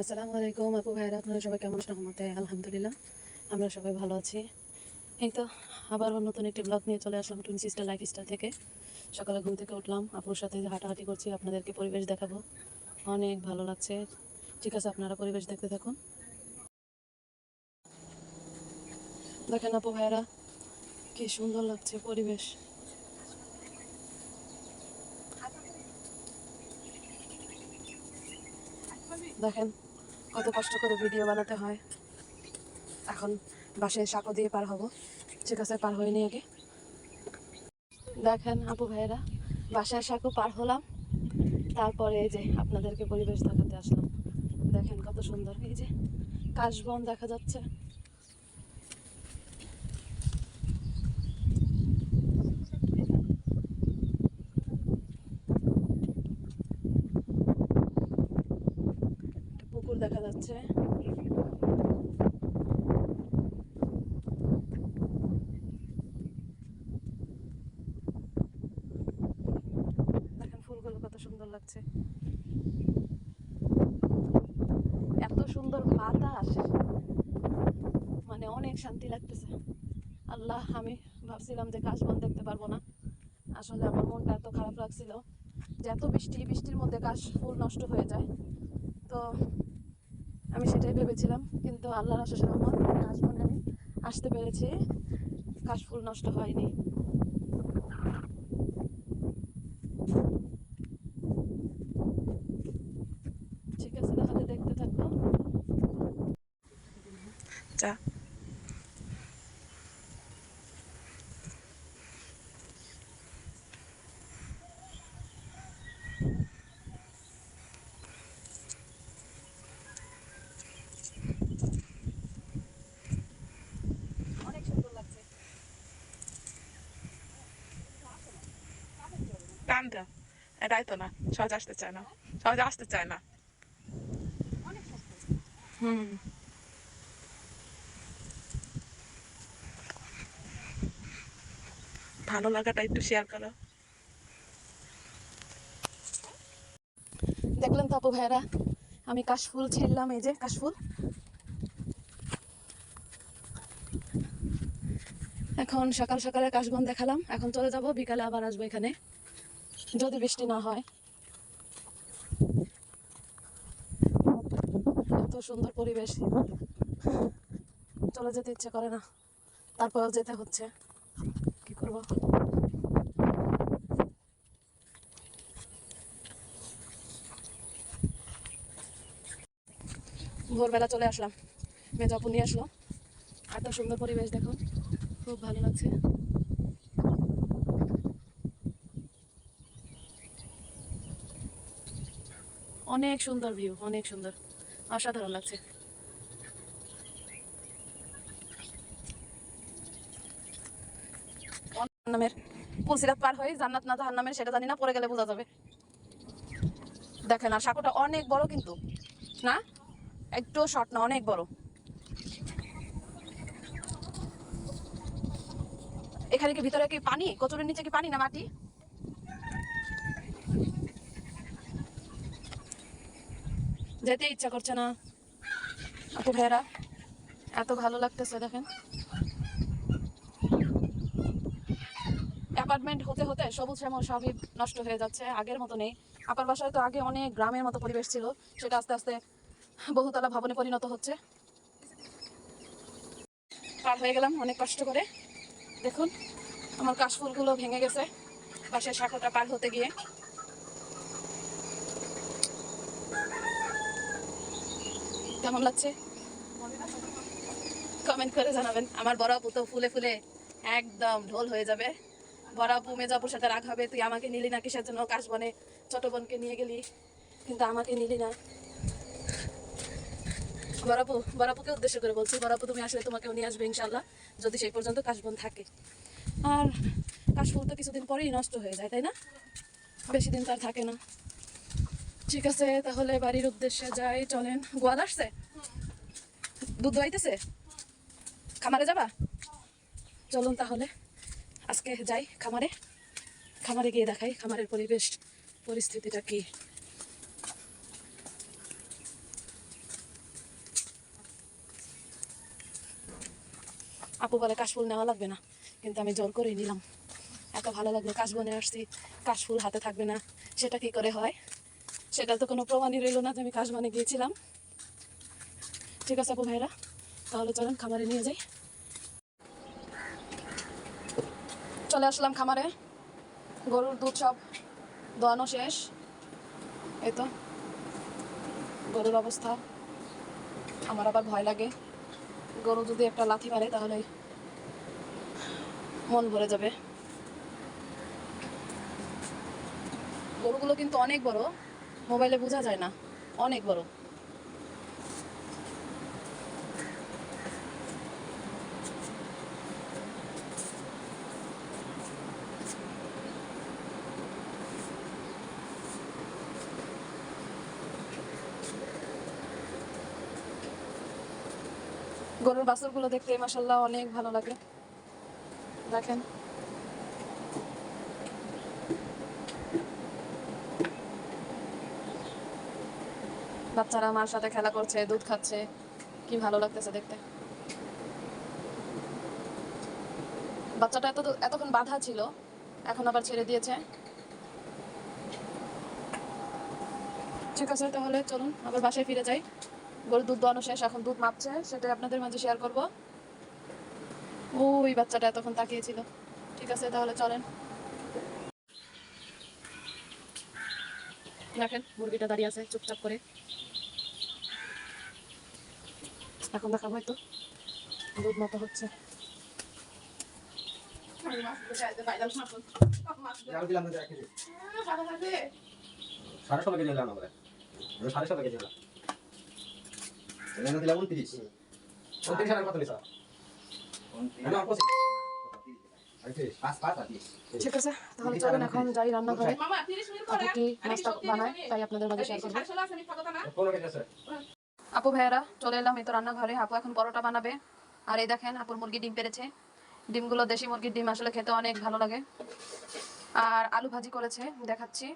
আসসালামু আলাইকুম, আপু ভাইরা আপনারা সবাই কেমন আছেন? রহমতে, আলহামদুলিল্লাহ। আমরা সবাই ভালো আছি। এই তো আবারও নতুন একটি ব্লগ নিয়ে চলে আসলাম টুইন সিস্টার লাইফ স্টাইল থেকে। সকালে ঘুম থেকে উঠলাম, আপুর সাথে হাঁটাহাঁটি করছি, আপনাদেরকে পরিবেশ দেখাবো। অনেক ভালো লাগছে। ঠিক আছে, আপনারা পরিবেশ দেখতে থাকুন। দেখেন আপু ভাইরা কি সুন্দর লাগছে পরিবেশ। দেখেন কত কষ্ট করে ভিডিও বানাতে হয়। এখন বাসে সাঁকো দিয়ে পার হব। ঠিক আছে, পার হয়নি আগে। দেখেন আপু ভাইয়েরা, বাসায় সাঁকো পার হলাম। তারপরে এই যে আপনাদেরকে পরিবেশ দেখাতে আসলাম। দেখেন কত সুন্দর। এই যে কাশবন দেখা যাচ্ছে একটা পুকুর দেখা যাচ্ছে দেখেন ফুলগুলো কত সুন্দর লাগছে এত সুন্দর বাতাস। মানে অনেক শান্তি লাগতেছে। আল্লাহ, আমি ভাবছিলাম যে কাশবন দেখতে পারব না। আসলে আমার মনটা এত খারাপ লাগছিল যে এত বৃষ্টি, বৃষ্টির মধ্যে কাশ ফুল নষ্ট হয়ে যায়। তো আমি সেটাই ভেবেছিলাম, কিন্তু আল্লাহর আশেষ রহমত কাশবনে আমি আসতে পেরেছি। কাশফুল নষ্ট হয়নি ঠিক আছে তাহলে দেখতে থাকব সুন্দর লাগছে। টানটা এটাই তো না। সহজে আসতে চায় না। সহজে আসতে চায় না। হুম। ভালো লাগাটা একটু শেয়ার করো। দেখলেন তো ভাইরা আমি কাশফুল ছিললাম এই যে কাশফুল। এখন সকাল সকালে কাশবন দেখালাম, এখন চলে যাব, বিকালে আবার আসব এখানে, যদি বৃষ্টি না হয়। এত সুন্দর পরিবেশ, চলে যেতে ইচ্ছে করে না, তারপরেও যেতে হচ্ছে। কি ভোরবেলা চলে আসলাম। মেজাপু নিয়ে আসলো এত সুন্দর পরিবেশ দেখো, খুব ভালো লাগছে। অনেক সুন্দর ভিউ অনেক সুন্দর। অসাধারণ লাগছে। নামের পুলসিরাত পার হয়ে জান্নাত না জাহান্নামের সেটা জানি না পরে গেলে বোঝা যাবে। দেখেন, আর সাঁকোটা অনেক বড় কিন্তু, না? একটু শর্ট না, অনেক বড়। এখানে কি ভিতরে কি পানি? কচুরের নিচে কি পানি না মাটি? যেতে ইচ্ছা করছে না। আপু ভাইয়েরা, এত ভালো লাগতেছে, দেখেন। অ্যাপার্টমেন্ট হতে হতে সবুজ শ্যামল সবই নষ্ট হয়ে যাচ্ছে, আগের মতো নেই। আপার বাসায় তো আগে অনেক গ্রামের মতো পরিবেশ ছিল, সেটা আস্তে আস্তে বহুতলা ভবনে পরিণত হচ্ছে। পার হয়ে গেলাম অনেক কষ্ট করে। দেখুন, আমার কাশফুলগুলো ভেঙে গেছে পাশের শাখাটা পার হতে গিয়ে। কেমন লাগছে? কমেন্ট করে জানাবেন। আমার বড় আপু তো ফুলে ফুলে একদম ঢোল হয়ে যাবে। বড় আপু মেজাপুর সাথে রাগ হবে। তুই আমাকে নিলি না কিসের জন্য? কাশ বনে ছোট বোনকে নিয়ে গেলি। কিন্তু আমাকে নিলি না। বড়াপু বড়াপুকে উদ্দেশ্য করে বলছি বড়াপু তুমি আসলে তোমাকেও নিয়ে আসবে ইনশাল্লাহ যদি সেই পর্যন্ত কাশবন থাকে। আর কাশফুল তো কিছুদিন পরেই নষ্ট হয়ে যায়, তাই না? বেশি দিন তার থাকে না। ঠিক আছে, তাহলে বাড়ির উদ্দেশ্যে যাই, চলেন। গোয়াল আসছে? দুধ দোয়াইতেছে? খামারে যাবা? চলুন তাহলে। আজকে যাই খামারে। খামারে গিয়ে দেখাই খামারের পরিবেশ, পরিস্থিতিটা কি। আপু বলে কাশফুল নেওয়া লাগবে না, কিন্তু আমি জোর করে নিলাম। এত ভালো লাগল কাশ বনে আসছি, কাশফুল হাতে থাকবে না, সেটা কি করে হয়? সেটা তো কোনো প্রমাণই রইল না যে আমি কাশ বনে গিয়েছিলাম। ঠিক আছে আপু ভাইরা, তাহলে চলেন খামারে নিয়ে যাই। চলে আসলাম খামারে। গরুর দুধ সব দোয়ানো শেষ। এই তো, গরুর অবস্থা। আমার আবার ভয় লাগে। গরু যদি একটা লাথি মারে, তাহলে মন ভরে যাবে। গরুগুলো কিন্তু অনেক বড়, মোবাইলে বোঝা যায় না। অনেক বড়। গরুর বাছুরগুলো দেখতে মাসাল্লাহ অনেক ভালো লাগে। দেখেন। বাচ্চারা মার সাথে খেলা করছে, দুধ খাচ্ছে, কি ভালো লাগতেছে দেখতে। বাচ্চাটা এত এতক্ষণ বাধা ছিল, এখন আবার ছেড়ে দিয়েছে। ঠিক আছে, তাহলে চলুন, আবার বাসায় ফিরে যাই। গরুর দুধ দোয়ানো শেষ, এখন দুধ মাপছে, সেটাই আপনাদের মাঝে শেয়ার করব। বাচ্চাটা এতক্ষণ তাকিয়েছিল। ঠিক আছে, তাহলে চলেন। দেখেন মুরগিটা দাঁড়িয়ে আছে, চুপচাপ করে। এখন দেখাবো হয়তো দুধ মতো হচ্ছে। সাড়ে ষোলো কেজি সাড়ে এখানে দিলাম উনত্রিশ উনত্রিশ কত। ঠিক আছে তাহলে চলেন এখন যাই রান্নাঘরে আপু কি নাস্তা বানায় তাই আপনাদের মাঝে শেয়ার করব আপু ভাইয়ারা চলে এলাম এই তো রান্নাঘরে আপু এখন পরোটা বানাবে আর এই দেখেন আপুর মুরগি ডিম পেরেছে ডিমগুলো দেশি মুরগির ডিম আসলে খেতে অনেক ভালো লাগে আর আলু ভাজি করেছে দেখাচ্ছি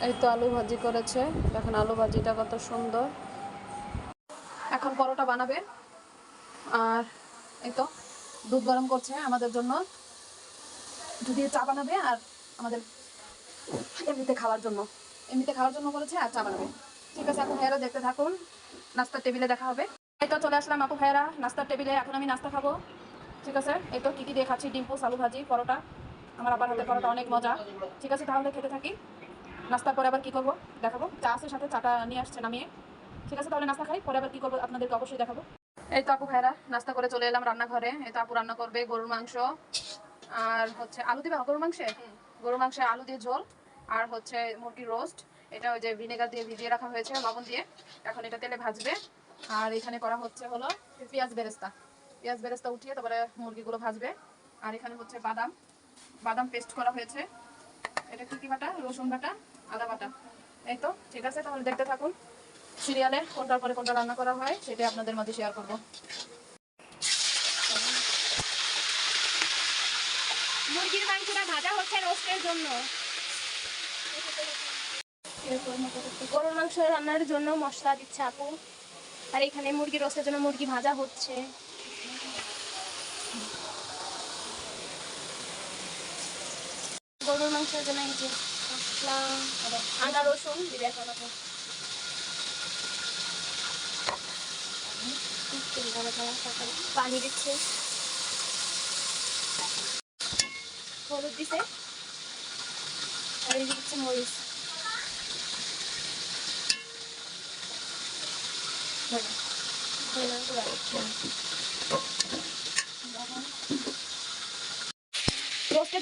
এই তো আলু ভাজি করেছে দেখেন আলু ভাজিটা কত সুন্দর এখন পরোটা বানাবে? আর এই তো, দুধ গরম করছে আমাদের জন্য। দুধ দিয়ে চা বানাবে আর আমাদের এমনিতে খাওয়ার জন্য। এমনিতে খাওয়ার জন্য করেছে আর চা বানাবে। ঠিক আছে আপু ভাইয়ারা, দেখতে থাকুন। নাস্তার টেবিলে দেখা হবে। এই তো চলে আসলাম আপু ভাইয়ারা, নাস্তার টেবিলে। এখন আমি নাস্তা খাব। ঠিক আছে? এই তো কি কী দিয়ে খাচ্ছি? ডিম আলু ভাজি, পরোটা। আমার আবার হাতে পরোটা অনেক মজা। ঠিক আছে, তাহলে খেতে থাকি। নাস্তার পরে আবার কি করব? দেখাবো। চা আছে সাথে, চাটা নিয়ে আসছে, নামিয়ে। ঠিক আছে তাহলে নাস্তা খাই পরে আবার কি করব আপনাদেরকে অবশ্যই দেখাবো। এই তো আপু ভাইরা নাস্তা করে চলে এলাম রান্নাঘরে। এই তো আপু রান্না করবে গরুর মাংস আর হচ্ছে আলু দিবে গরুর মাংসে? গরুর মাংসে আলু দিয়ে ঝোল আর হচ্ছে মুরগির রোস্ট। এটা ওই যে ভিনেগার দিয়ে ভিজিয়ে রাখা হয়েছে লবণ দিয়ে। এখন এটা তেলে ভাজবে। আর এখানে করা হচ্ছে হলো পেঁয়াজ বেরেস্তা। পেঁয়াজ বেরেস্তা উঠিয়ে তারপরে মুরগিগুলো ভাজবে। আর এখানে হচ্ছে বাদাম। বাদাম পেস্ট করা হয়েছে। এটা কি কি বাটা? রসুন বাটা আদা বাটা। এই তো ঠিক আছে তাহলে দেখতে থাকুন। সিরিয়ালে কোনটার পরে কোনটা রান্না করা হয়, সেটাই আপনাদের মাঝে শেয়ার করব। মুরগির মাংসটা ভাজা হচ্ছে রোস্টের জন্য। গরুর মাংস রান্নার জন্য মশলা দিচ্ছে আপু। আর এখানে মুরগি রোস্টের জন্য মুরগি ভাজা হচ্ছে। গরুর মাংসের জন্য এই যে মশলা, আদা রসুন দিবে এখন পানি দিচ্ছে হলুদ দিছে দিচ্ছে মরিচ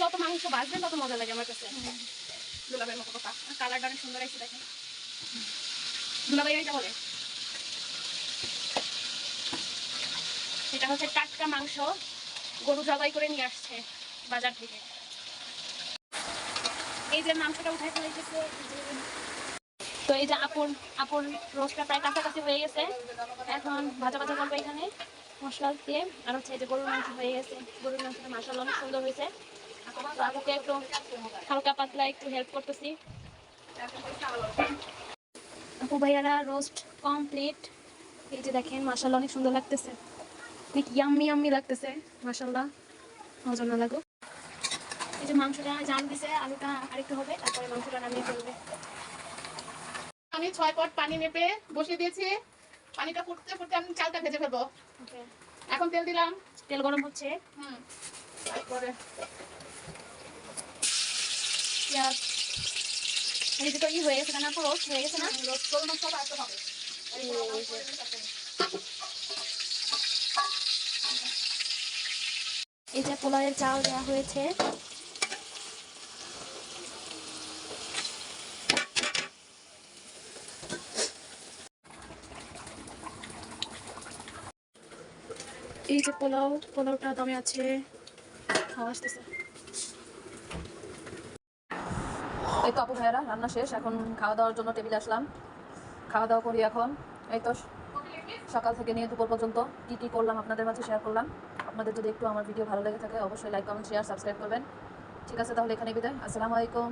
যত মাংস বাঁচবে তত মজা লাগে আমার কাছে। দুলাভাইয়ের মতো কথা। কালারটা অনেক সুন্দর এসে দেখে দুলাভাই এটা বলে। এটা হচ্ছে টাটকা মাংস গরু জবাই করে নিয়ে আসছে বাজার থেকে। এই যে মাংসটা উঠাই ফেলে গেছে তো এই যে আপুর আপুর রোস্টটা প্রায় কাছাকাছি হয়ে গেছে। এখন ভাজা ভাজা করব এখানে মশলা দিয়ে। আর হচ্ছে এই যে গরুর মাংস হয়ে গেছে। গরুর মাংসটা মাসাল অনেক সুন্দর হয়েছে। আপুকে একটু হালকা পাতলা একটু হেল্প করতেছি। আপু ভাইয়ারা রোস্ট কমপ্লিট এই যে দেখেন মাসাল অনেক সুন্দর লাগতেছে। অনেক ইয়াম্মি ইয়াম্মি লাগতেছে মাশাল্লাহ মজা না লাগুক এই যে মাংসটা জাল দিছে আলুটা আরেকটু হবে তারপরে মাংসটা নামিয়ে ফেলবে। আমি ছয় পট পানি মেপে বসিয়ে দিয়েছি। পানিটা ফুটতে ফুটতে আমি চালটা ভেজে ফেলব। এখন তেল দিলাম। তেল গরম হচ্ছে। হুম তারপরে পেঁয়াজ। এই তো ই হয়ে গেছে না পুরো হয়ে গেছে না? রোস্ট করুন সব আসতে হবে। এই যে পোলাওয়ের চাল দেওয়া হয়েছে। এই যে পোলাও, পোলাওটা দমে আছে। খাওয়া এই তো আপু ভাইয়ারা, রান্না শেষ। এখন খাওয়া দাওয়ার জন্য টেবিলে আসলাম। খাওয়া দাওয়া করি এখন। এই তো সকাল থেকে নিয়ে দুপুর পর্যন্ত কী কী করলাম আপনাদের মাঝে শেয়ার করলাম। আপনাদের যদি একটু আমার ভিডিও ভালো লেগে থাকে, অবশ্যই লাইক কমেন্ট শেয়ার সাবস্ক্রাইব করবেন। ঠিক আছে তাহলে এখানে বিদায়। আসসালামু আলাইকুম।